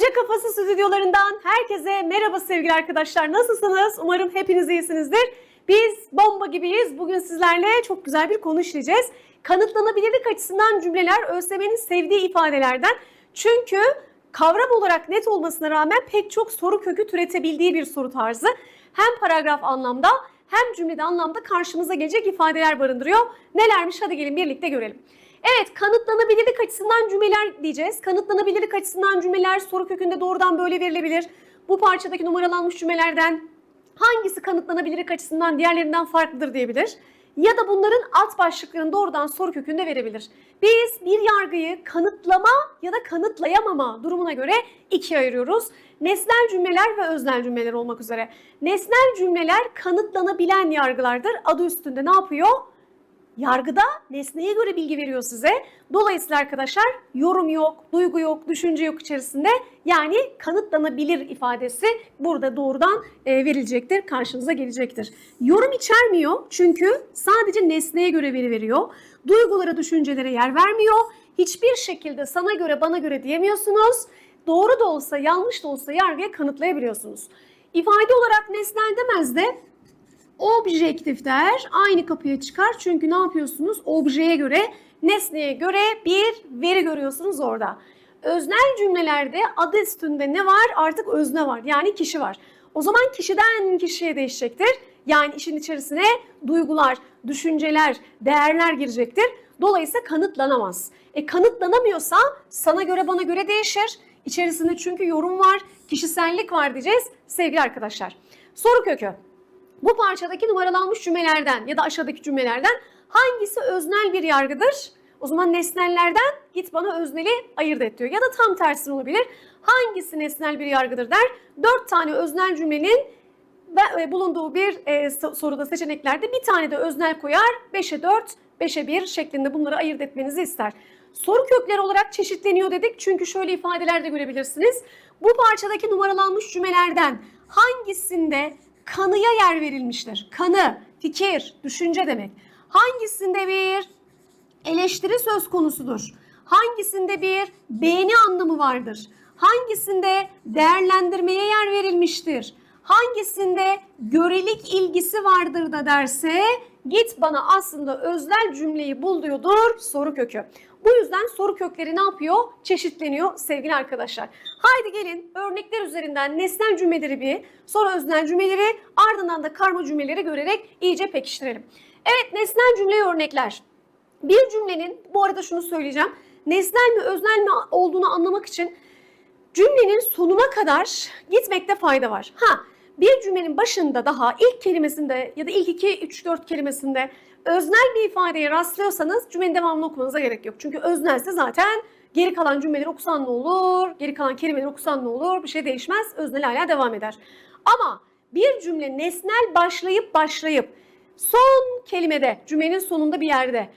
Hoca Kafası stüdyolarından herkese merhaba sevgili arkadaşlar. Nasılsınız? Umarım hepiniz iyisinizdir. Biz bomba gibiyiz. Bugün sizlerle çok güzel bir konu işleyeceğiz. Kanıtlanabilirlik açısından cümleler ÖSYM'nin sevdiği ifadelerden. Çünkü kavram olarak net olmasına rağmen pek çok soru kökü türetebildiği bir soru tarzı. Hem paragraf anlamda hem cümlede anlamda karşımıza gelecek ifadeler barındırıyor. Nelermiş hadi gelin birlikte görelim. Evet kanıtlanabilirlik açısından cümleler diyeceğiz. Kanıtlanabilirlik açısından cümleler soru kökünde doğrudan böyle verilebilir. Bu parçadaki numaralanmış cümlelerden hangisi kanıtlanabilirlik açısından diğerlerinden farklıdır diyebilir. Ya da bunların alt başlıklarını doğrudan soru kökünde verebilir. Biz bir yargıyı kanıtlama ya da kanıtlayamama durumuna göre ikiye ayırıyoruz. Nesnel cümleler ve öznel cümleler olmak üzere. Nesnel cümleler kanıtlanabilen yargılardır. Adı üstünde ne yapıyor? Yargıda nesneye göre bilgi veriyor size. Dolayısıyla arkadaşlar yorum yok, duygu yok, düşünce yok içerisinde. Yani kanıtlanabilir ifadesi burada doğrudan e, verilecektir, karşınıza gelecektir. Yorum içermiyor çünkü sadece nesneye göre veri veriyor. Duygulara, düşüncelere yer vermiyor. Hiçbir şekilde sana göre, bana göre diyemiyorsunuz. Doğru da olsa, yanlış da olsa yargıya kanıtlayabiliyorsunuz. İfade olarak nesnel demez de objektif der aynı kapıya çıkar. Çünkü ne yapıyorsunuz? Objeye göre, nesneye göre bir veri görüyorsunuz orada. Öznel cümlelerde adı üstünde ne var? Artık özne var. Yani kişi var. O zaman kişiden kişiye değişecektir. Yani işin içerisine duygular, düşünceler, değerler girecektir. Dolayısıyla kanıtlanamaz. E kanıtlanamıyorsa sana göre bana göre değişir. İçerisinde çünkü yorum var, kişisellik var diyeceğiz sevgili arkadaşlar. Soru kökü. Bu parçadaki numaralanmış cümlelerden ya da aşağıdaki cümlelerden hangisi öznel bir yargıdır? O zaman nesnellerden git bana özneli ayırt et diyor. Ya da tam tersine olabilir. Hangisi nesnel bir yargıdır der. Dört tane öznel cümlenin ve bulunduğu bir e, soruda seçeneklerde bir tane de öznel koyar. 5'e 4, 5'e 1 şeklinde bunları ayırt etmenizi ister. Soru kökleri olarak çeşitleniyor dedik. Çünkü şöyle ifadeler de görebilirsiniz. Bu parçadaki numaralanmış cümlelerden hangisinde kanıya yer verilmiştir. Kanı, fikir, düşünce demek. Hangisinde bir eleştiri söz konusudur? Hangisinde bir beğeni anlamı vardır? Hangisinde değerlendirmeye yer verilmiştir? Hangisinde görelik ilgisi vardır da derse git bana aslında öznel cümleyi bul diyordur soru kökü. Bu yüzden soru kökleri ne yapıyor? Çeşitleniyor sevgili arkadaşlar. Haydi gelin örnekler üzerinden nesnel cümleleri bir, sonra öznel cümleleri, ardından da karma cümleleri görerek iyice pekiştirelim. Evet nesnel cümle örnekler. Bir cümlenin, bu arada şunu söyleyeceğim, nesnel mi öznel mi olduğunu anlamak için cümlenin sonuna kadar gitmekte fayda var. Ha, bir cümlenin başında daha ilk kelimesinde ya da ilk iki, üç, dört kelimesinde öznel bir ifadeye rastlıyorsanız cümlenin devamını okumanıza gerek yok. Çünkü öznelse zaten geri kalan cümleleri okusan ne olur, geri kalan kelimeleri okusan ne olur bir şey değişmez. Öznel hala devam eder. Ama bir cümle nesnel başlayıp başlayıp son kelimede cümlenin sonunda bir yerde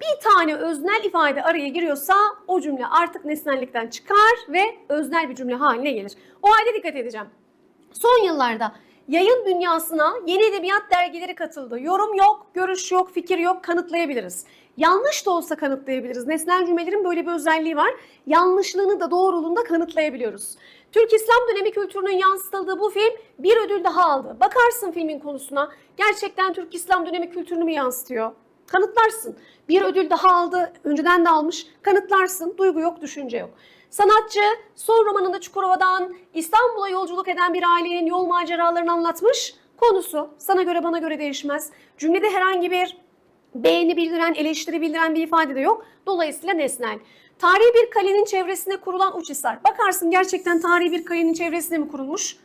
bir tane öznel ifade araya giriyorsa o cümle artık nesnellikten çıkar ve öznel bir cümle haline gelir. O halde dikkat edeceğim. Son yıllarda yayın dünyasına yeni edebiyat dergileri katıldı. Yorum yok, görüş yok, fikir yok kanıtlayabiliriz. Yanlış da olsa kanıtlayabiliriz. Nesnel cümlelerin böyle bir özelliği var. Yanlışlığını da doğruluğunu da kanıtlayabiliyoruz. Türk İslam dönemi kültürünün yansıtıldığı bu film bir ödül daha aldı. Bakarsın filmin konusuna. Gerçekten Türk İslam dönemi kültürünü mü yansıtıyor? Kanıtlarsın. Bir ödül daha aldı. Önceden de almış. Kanıtlarsın. Duygu yok, düşünce yok. Sanatçı son romanında Çukurova'dan İstanbul'a yolculuk eden bir ailenin yol maceralarını anlatmış. Konusu sana göre bana göre değişmez. Cümlede herhangi bir beğeni bildiren, eleştiri bildiren bir ifade de yok. Dolayısıyla nesnel. Tarihi bir kalenin çevresine kurulan Uçhisar. Bakarsın gerçekten tarihi bir kalenin çevresine mi kurulmuş?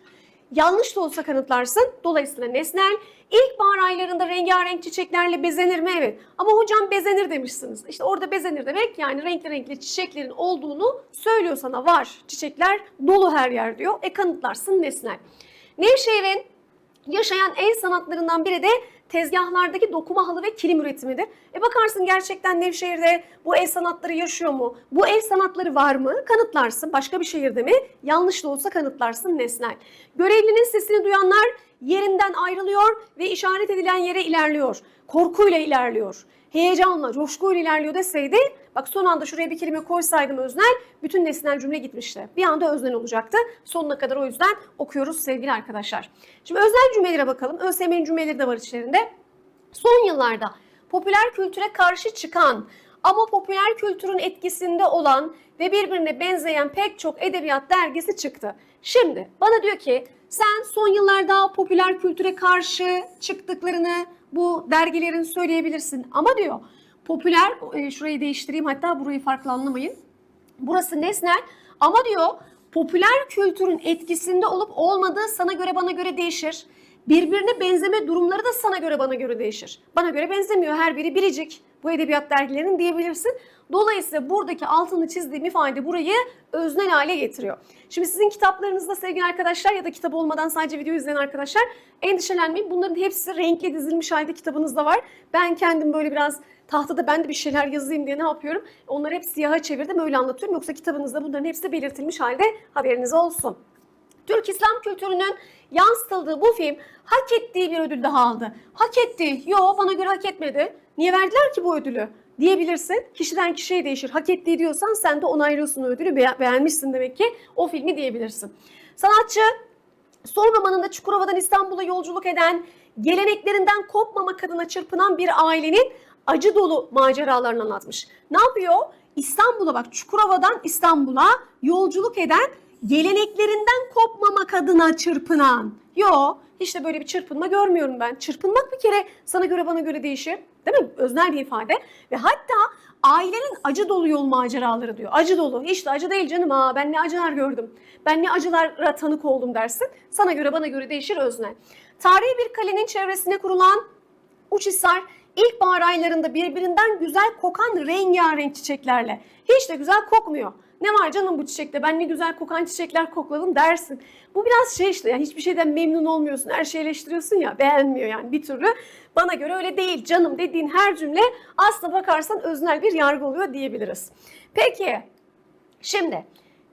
Yanlış da olsa kanıtlarsın. Dolayısıyla nesnel. İlkbahar aylarında rengarenk çiçeklerle bezenir mi? Evet. Ama hocam bezenir demişsiniz. İşte orada bezenir demek yani renkli renkli çiçeklerin olduğunu söylüyor sana. Var çiçekler dolu her yer diyor. E kanıtlarsın nesnel. Nevşehir'in yaşayan el sanatlarından biri de tezgahlardaki dokuma halı ve kilim üretimidir. E bakarsın gerçekten Nevşehir'de bu el sanatları yaşıyor mu? Bu el sanatları var mı? Kanıtlarsın. Başka bir şehirde mi? Yanlış da olsa kanıtlarsın nesnel. Görevlinin sesini duyanlar yerinden ayrılıyor ve işaret edilen yere ilerliyor. Korkuyla ilerliyor. Heyecanla, coşkuyla ilerliyor deseydi bak son anda şuraya bir kelime koysaydım öznel bütün nesnel cümle gitmişti. Bir anda öznel olacaktı. Sonuna kadar o yüzden okuyoruz sevgili arkadaşlar. Şimdi öznel cümlelere bakalım. ÖSYM'nin cümleleri de var içlerinde. Son yıllarda popüler kültüre karşı çıkan ama popüler kültürün etkisinde olan ve birbirine benzeyen pek çok edebiyat dergisi çıktı. Şimdi bana diyor ki sen son yıllarda popüler kültüre karşı çıktıklarını bu dergilerin söyleyebilirsin. Ama diyor popüler, e, şurayı değiştireyim hatta burayı farklı anlamayın. Burası nesnel ama diyor popüler kültürün etkisinde olup olmadığı sana göre bana göre değişir. Birbirine benzeme durumları da sana göre bana göre değişir. Bana göre benzemiyor her biri biricik bu edebiyat dergilerinin diyebilirsin. Dolayısıyla buradaki altını çizdiğim ifade burayı öznel hale getiriyor. Şimdi sizin kitaplarınızda sevgili arkadaşlar ya da kitap olmadan sadece video izleyen arkadaşlar endişelenmeyin. Bunların hepsi renkli dizilmiş halde kitabınızda var. Ben kendim böyle biraz tahtada ben de bir şeyler yazayım diye ne yapıyorum? Onları hep siyaha çevirdim öyle anlatıyorum. Yoksa kitabınızda bunların hepsi belirtilmiş halde haberiniz olsun. Türk İslam kültürünün yansıtıldığı bu film hak ettiği bir ödül daha aldı. Hak etti. Yo bana göre hak etmedi. Niye verdiler ki bu ödülü? Diyebilirsin. Kişiden kişiye değişir. Hak ettiği diyorsan sen de onaylıyorsun o ödülü. Be- beğenmişsin demek ki o filmi diyebilirsin. Sanatçı son romanında Çukurova'dan İstanbul'a yolculuk eden, geleneklerinden kopmamak adına çırpınan bir ailenin acı dolu maceralarını anlatmış. Ne yapıyor? İstanbul'a bak Çukurova'dan İstanbul'a yolculuk eden geleneklerinden kopmamak adına çırpınan. Yo hiç de böyle bir çırpınma görmüyorum ben. Çırpınmak bir kere sana göre bana göre değişir. Değil mi? Öznel bir ifade. Ve hatta ailenin acı dolu yol maceraları diyor. Acı dolu. Hiç de acı değil canım. Aa, ben ne acılar gördüm. Ben ne acılara tanık oldum dersin. Sana göre bana göre değişir öznel. Tarihi bir kalenin çevresine kurulan Uçhisar ilkbahar aylarında birbirinden güzel kokan rengarenk çiçeklerle. Hiç de güzel kokmuyor. Ne var canım bu çiçekte ben ne güzel kokan çiçekler kokladım dersin. Bu biraz şey işte yani hiçbir şeyden memnun olmuyorsun. Her şeyi eleştiriyorsun ya beğenmiyor yani bir türlü. Bana göre öyle değil canım dediğin her cümle aslına bakarsan öznel bir yargı oluyor diyebiliriz. Peki şimdi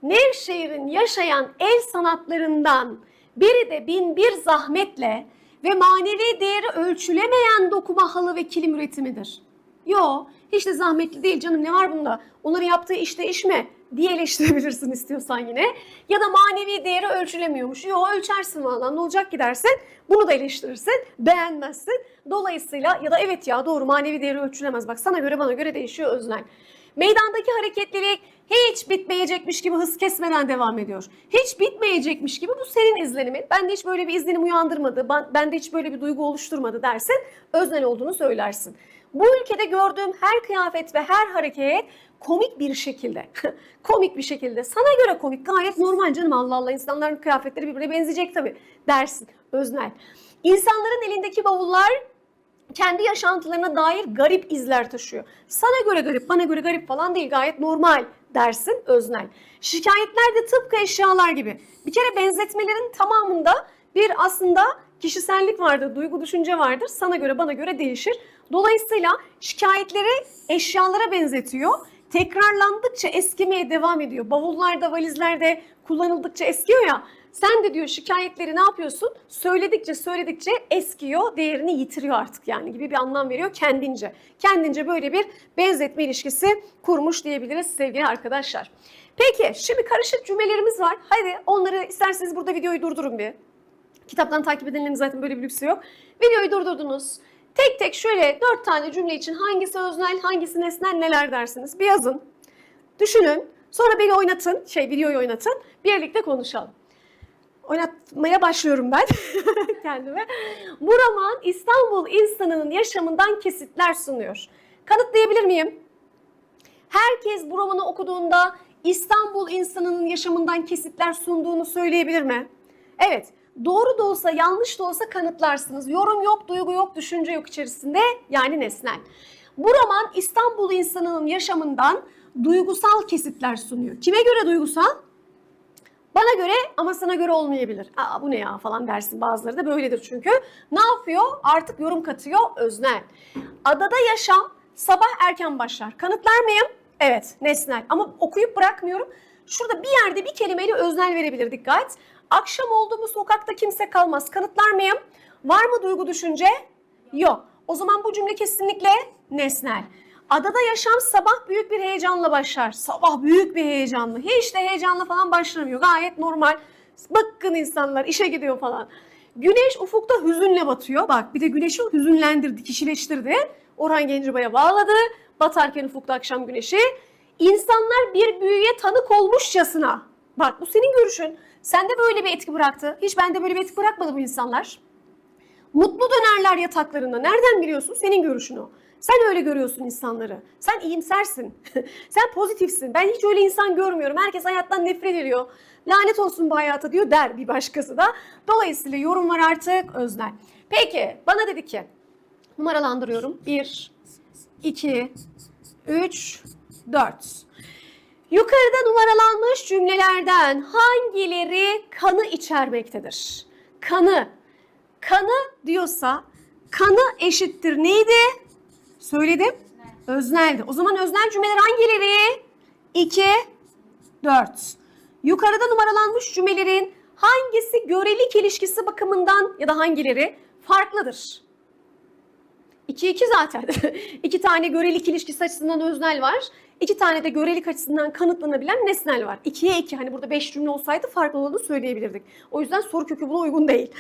Nevşehir'in yaşayan el sanatlarından biri de bin bir zahmetle ve manevi değeri ölçülemeyen dokuma halı ve kilim üretimidir. Yo hiç de zahmetli değil canım ne var bunda? Onların yaptığı işte iş mi? Diye eleştirebilirsin istiyorsan yine. Ya da manevi değeri ölçülemiyormuş. Yo ölçersin valla ne olacak ki dersin. Bunu da eleştirirsin. Beğenmezsin. Dolayısıyla ya da evet ya doğru manevi değeri ölçülemez. Bak sana göre bana göre değişiyor öznel. Meydandaki hareketlilik hiç bitmeyecekmiş gibi hız kesmeden devam ediyor. Hiç bitmeyecekmiş gibi bu senin izlenimin. Bende hiç böyle bir izlenim uyandırmadı, ben- bende hiç böyle bir duygu oluşturmadı dersin. Öznel olduğunu söylersin. Bu ülkede gördüğüm her kıyafet ve her hareket komik bir şekilde, komik bir şekilde, sana göre komik gayet normal canım Allah Allah insanların kıyafetleri birbirine benzeyecek tabii dersin öznel. İnsanların elindeki bavullar kendi yaşantılarına dair garip izler taşıyor. Sana göre garip, bana göre garip falan değil gayet normal dersin öznel. Şikayetler de tıpkı eşyalar gibi. Bir kere benzetmelerin tamamında bir aslında kişisellik vardır, duygu düşünce vardır. Sana göre bana göre değişir. Dolayısıyla şikayetleri eşyalara benzetiyor. Tekrarlandıkça eskimeye devam ediyor. Bavullarda, valizlerde kullanıldıkça eskiyor ya. Sen de diyor şikayetleri ne yapıyorsun? Söyledikçe söyledikçe eskiyor, değerini yitiriyor artık yani gibi bir anlam veriyor kendince. Kendince böyle bir benzetme ilişkisi kurmuş diyebiliriz sevgili arkadaşlar. Peki şimdi karışık cümlelerimiz var. Hadi onları isterseniz burada videoyu durdurun bir. Kitaptan takip edenlerin zaten böyle bir lüksü yok. Videoyu durdurdunuz. Tek tek şöyle dört tane cümle için hangisi öznel, hangisi nesnel neler dersiniz? Bir yazın. Düşünün. Sonra beni oynatın. Şey videoyu oynatın. Birlikte konuşalım. Oynatmaya başlıyorum ben kendime. Bu roman İstanbul insanının yaşamından kesitler sunuyor. Kanıtlayabilir miyim? Herkes bu romanı okuduğunda İstanbul insanının yaşamından kesitler sunduğunu söyleyebilir mi? Evet. Doğru da olsa yanlış da olsa kanıtlarsınız. Yorum yok, duygu yok, düşünce yok içerisinde yani nesnel. Bu roman İstanbul insanının yaşamından duygusal kesitler sunuyor. Kime göre duygusal? Bana göre ama sana göre olmayabilir. Aa bu ne ya falan dersin bazıları da böyledir çünkü. Ne yapıyor? Artık yorum katıyor öznel. Adada yaşam sabah erken başlar. Kanıtlar mıyım? Evet nesnel ama okuyup bırakmıyorum. Şurada bir yerde bir kelimeyle öznel verebilir dikkat. Akşam oldu mu sokakta kimse kalmaz. Kanıtlar mıyım? Var mı duygu düşünce? Yok. O zaman bu cümle kesinlikle nesnel. Adada yaşam sabah büyük bir heyecanla başlar. Sabah büyük bir heyecanlı. Hiç de heyecanla falan başlamıyor. Gayet normal. Bakın insanlar işe gidiyor falan. Güneş ufukta hüzünle batıyor. Bak bir de güneşi hüzünlendirdi, kişileştirdi. Orhan Gencebay'a bağladı. Batarken ufukta akşam güneşi. İnsanlar bir büyüye tanık olmuşçasına. Bak bu senin görüşün. Sende böyle bir etki bıraktı. Hiç bende böyle bir etki bırakmadı bu insanlar. Mutlu dönerler yataklarında. Nereden biliyorsun? Senin görüşün o. Sen öyle görüyorsun insanları. Sen iyimsersin. Sen pozitifsin. Ben hiç öyle insan görmüyorum. Herkes hayattan nefret ediyor. Lanet olsun bu hayata diyor der bir başkası da. Dolayısıyla yorumlar artık öznel. Peki bana dedi ki numaralandırıyorum. 1, 2, 3, 4. Yukarıda numaralanmış cümlelerden hangileri kanı içermektedir? Kanı. Kanı diyorsa kanı eşittir neydi? Söyledim. Özneldi. O zaman öznel cümleler hangileri? 2, 4. Yukarıda numaralanmış cümlelerin hangisi görelik ilişkisi bakımından ya da hangileri farklıdır? 2 2 zaten. İki tane görelik ilişkisi açısından öznel var. İki tane de görelik açısından kanıtlanabilen nesnel var. 2'ye 2 hani burada 5 cümle olsaydı farklı olduğunu söyleyebilirdik. O yüzden soru kökü buna uygun değil.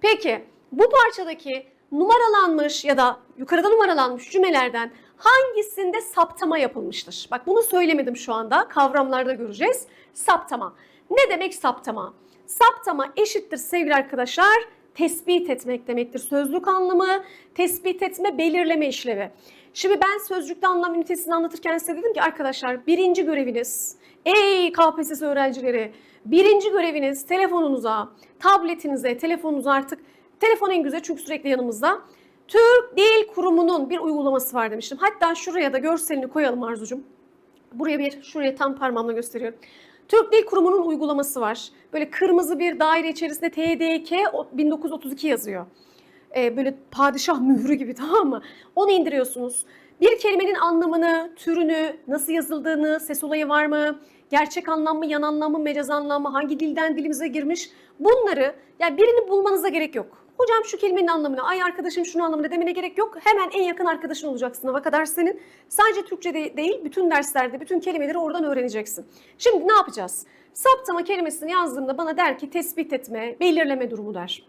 Peki bu parçadaki numaralanmış ya da yukarıda numaralanmış cümlelerden hangisinde saptama yapılmıştır? Bak bunu söylemedim şu anda. Kavramlarda göreceğiz. Saptama. Ne demek saptama? Saptama eşittir sevgili arkadaşlar tespit etmek demektir. Sözlük anlamı, tespit etme, belirleme işlevi. Şimdi ben sözcükte anlam ünitesini anlatırken size dedim ki arkadaşlar birinci göreviniz, ey KPSS öğrencileri, birinci göreviniz telefonunuza, tabletinize, telefonunuza artık, telefon en güzel çünkü sürekli yanımızda. Türk Dil Kurumu'nun bir uygulaması var demiştim. Hatta şuraya da görselini koyalım Arzucum. Buraya bir, şuraya tam parmağımla gösteriyorum. Türk Dil Kurumu'nun uygulaması var. Böyle kırmızı bir daire içerisinde TDK 1932 yazıyor. Ee, böyle padişah mührü gibi tamam mı? Onu indiriyorsunuz. Bir kelimenin anlamını, türünü, nasıl yazıldığını, ses olayı var mı, gerçek anlam mı, yan anlam mı, mecaz anlam mı, hangi dilden dilimize girmiş bunları yani birini bulmanıza gerek yok. Hocam şu kelimenin anlamını, ay arkadaşım şunu anlamını demene gerek yok. Hemen en yakın arkadaşın olacak sınava kadar senin. Sadece Türkçe de değil, bütün derslerde bütün kelimeleri oradan öğreneceksin. Şimdi ne yapacağız? Saptama kelimesini yazdığımda bana der ki tespit etme, belirleme durumu der.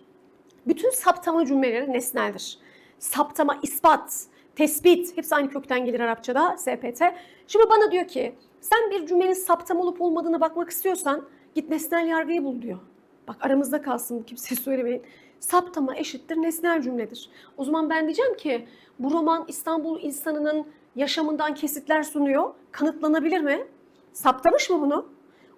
Bütün saptama cümleleri nesneldir. Saptama, ispat, tespit hepsi aynı kökten gelir Arapçada SPT. Şimdi bana diyor ki sen bir cümlenin saptama olup olmadığına bakmak istiyorsan git nesnel yargıyı bul diyor. Bak aramızda kalsın bu kimseye söylemeyin. Saptama eşittir nesnel cümledir. O zaman ben diyeceğim ki bu roman İstanbul insanının yaşamından kesitler sunuyor. Kanıtlanabilir mi? Saptamış mı bunu?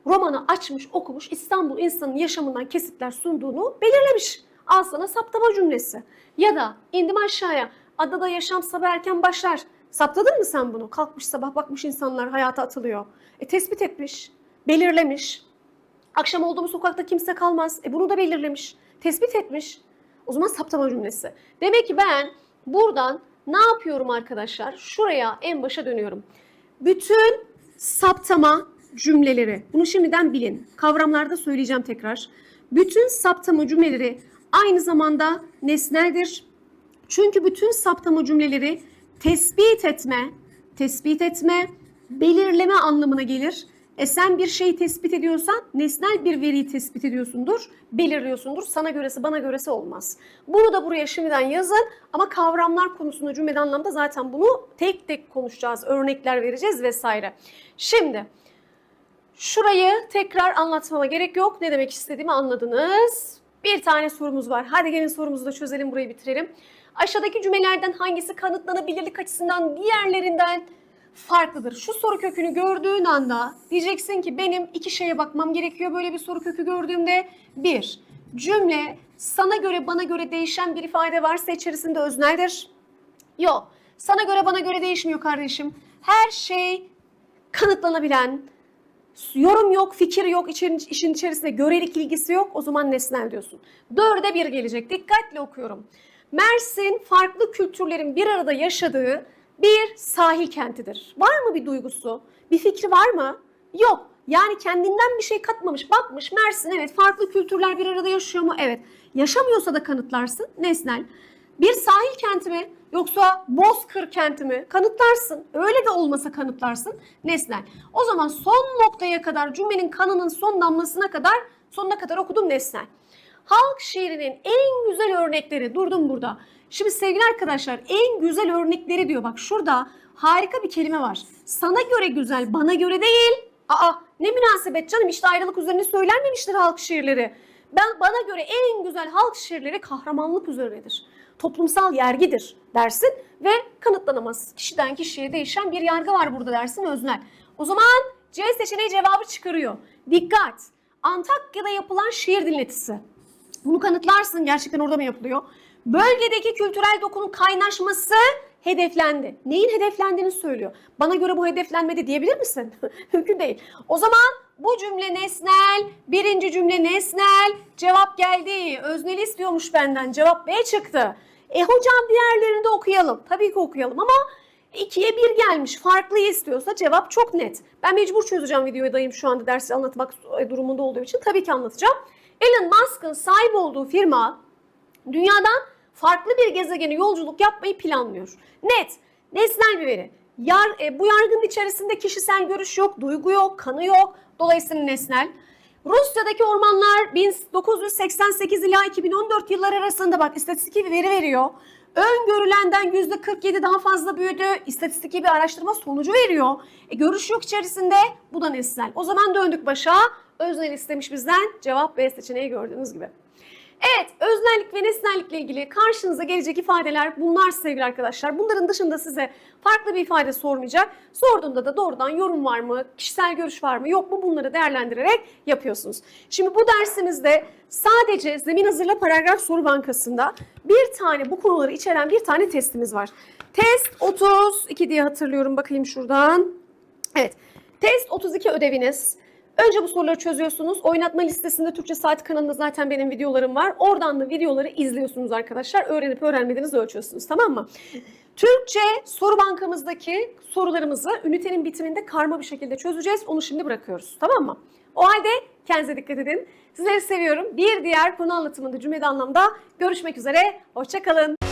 Romanı açmış, okumuş, İstanbul insanının yaşamından kesitler sunduğunu belirlemiş. Al sana saptama cümlesi. Ya da indim aşağıya. Adada yaşam sabah erken başlar. Saptadın mı sen bunu? Kalkmış sabah bakmış insanlar hayata atılıyor. E tespit etmiş, belirlemiş. Akşam oldu mu sokakta kimse kalmaz. E bunu da belirlemiş, tespit etmiş. O zaman saptama cümlesi. Demek ki ben buradan ne yapıyorum arkadaşlar? Şuraya en başa dönüyorum. Bütün saptama cümleleri, bunu şimdiden bilin. Kavramlarda söyleyeceğim tekrar. Bütün saptama cümleleri aynı zamanda nesneldir. Çünkü bütün saptama cümleleri tespit etme, tespit etme, belirleme anlamına gelir. E sen bir şeyi tespit ediyorsan nesnel bir veriyi tespit ediyorsundur, belirliyorsundur. Sana göresi bana göresi olmaz. Bunu da buraya şimdiden yazın ama kavramlar konusunda cümlede anlamda zaten bunu tek tek konuşacağız, örnekler vereceğiz vesaire. Şimdi şurayı tekrar anlatmama gerek yok. Ne demek istediğimi anladınız. Bir tane sorumuz var. Hadi gelin sorumuzu da çözelim, burayı bitirelim. Aşağıdaki cümlelerden hangisi kanıtlanabilirlik açısından diğerlerinden farklıdır? Şu soru kökünü gördüğün anda diyeceksin ki benim iki şeye bakmam gerekiyor böyle bir soru kökü gördüğümde. Bir, cümle sana göre bana göre değişen bir ifade varsa içerisinde özneldir. Yok, sana göre bana göre değişmiyor kardeşim. Her şey kanıtlanabilen, yorum yok, fikir yok, için, işin içerisinde görelik ilgisi yok. O zaman nesnel diyorsun. Dörde bir gelecek. Dikkatle okuyorum. Mersin farklı kültürlerin bir arada yaşadığı bir sahil kentidir. Var mı bir duygusu? Bir fikri var mı? Yok. Yani kendinden bir şey katmamış. Bakmış Mersin evet farklı kültürler bir arada yaşıyor mu? Evet. Yaşamıyorsa da kanıtlarsın. Nesnel. Bir sahil kenti mi yoksa Bozkır kenti mi? Kanıtlarsın. Öyle de olmasa kanıtlarsın. Nesnel. O zaman son noktaya kadar cümlenin kanının son damlasına kadar sonuna kadar okudum nesnel. Halk şiirinin en güzel örnekleri durdum burada. Şimdi sevgili arkadaşlar en güzel örnekleri diyor. Bak şurada harika bir kelime var. Sana göre güzel, bana göre değil. Aa ne münasebet canım işte ayrılık üzerine söylenmemiştir halk şiirleri. Ben bana göre en güzel halk şiirleri kahramanlık üzerinedir. Toplumsal yergidir dersin ve kanıtlanamaz. Kişiden kişiye değişen bir yargı var burada dersin öznel. O zaman C seçeneği cevabı çıkarıyor. Dikkat! Antakya'da yapılan şiir dinletisi. Bunu kanıtlarsın gerçekten orada mı yapılıyor? Bölgedeki kültürel dokunun kaynaşması hedeflendi. Neyin hedeflendiğini söylüyor. Bana göre bu hedeflenmedi diyebilir misin? Mümkün değil. O zaman bu cümle nesnel, birinci cümle nesnel, cevap geldi. Özneli istiyormuş benden, cevap B çıktı. E hocam diğerlerini de okuyalım. Tabii ki okuyalım ama ikiye bir gelmiş. Farklıyı istiyorsa cevap çok net. Ben mecbur çözeceğim videodayım şu anda dersi anlatmak durumunda olduğu için. Tabii ki anlatacağım. Elon Musk'ın sahip olduğu firma dünyadan farklı bir gezegene yolculuk yapmayı planlıyor. Net, nesnel bir veri. Yar, e, bu yargının içerisinde kişisel görüş yok, duygu yok, kanı yok. Dolayısıyla nesnel. Rusya'daki ormanlar 1988 ila 2014 yılları arasında bak istatistiki bir veri veriyor. Öngörülenden %47 daha fazla büyüdü. İstatistiki bir araştırma sonucu veriyor. E, görüş yok içerisinde. Bu da nesnel. O zaman döndük başa. Öznel istemiş bizden. Cevap B seçeneği gördüğünüz gibi. Evet, öznellik ve nesnellikle ilgili karşınıza gelecek ifadeler bunlar sevgili arkadaşlar. Bunların dışında size farklı bir ifade sormayacak. Sorduğunda da doğrudan yorum var mı, kişisel görüş var mı, yok mu bunları değerlendirerek yapıyorsunuz. Şimdi bu dersimizde sadece zemin hazırla paragraf soru bankasında bir tane bu konuları içeren bir tane testimiz var. Test 32 diye hatırlıyorum bakayım şuradan. Evet, test 32 ödeviniz. Önce bu soruları çözüyorsunuz. Oynatma listesinde Türkçe Saat kanalında zaten benim videolarım var. Oradan da videoları izliyorsunuz arkadaşlar. Öğrenip öğrenmediğinizi ölçüyorsunuz tamam mı? Türkçe soru bankamızdaki sorularımızı ünitenin bitiminde karma bir şekilde çözeceğiz. Onu şimdi bırakıyoruz tamam mı? O halde kendinize dikkat edin. Sizleri seviyorum. Bir diğer konu anlatımında cümlede anlamda görüşmek üzere. Hoşçakalın.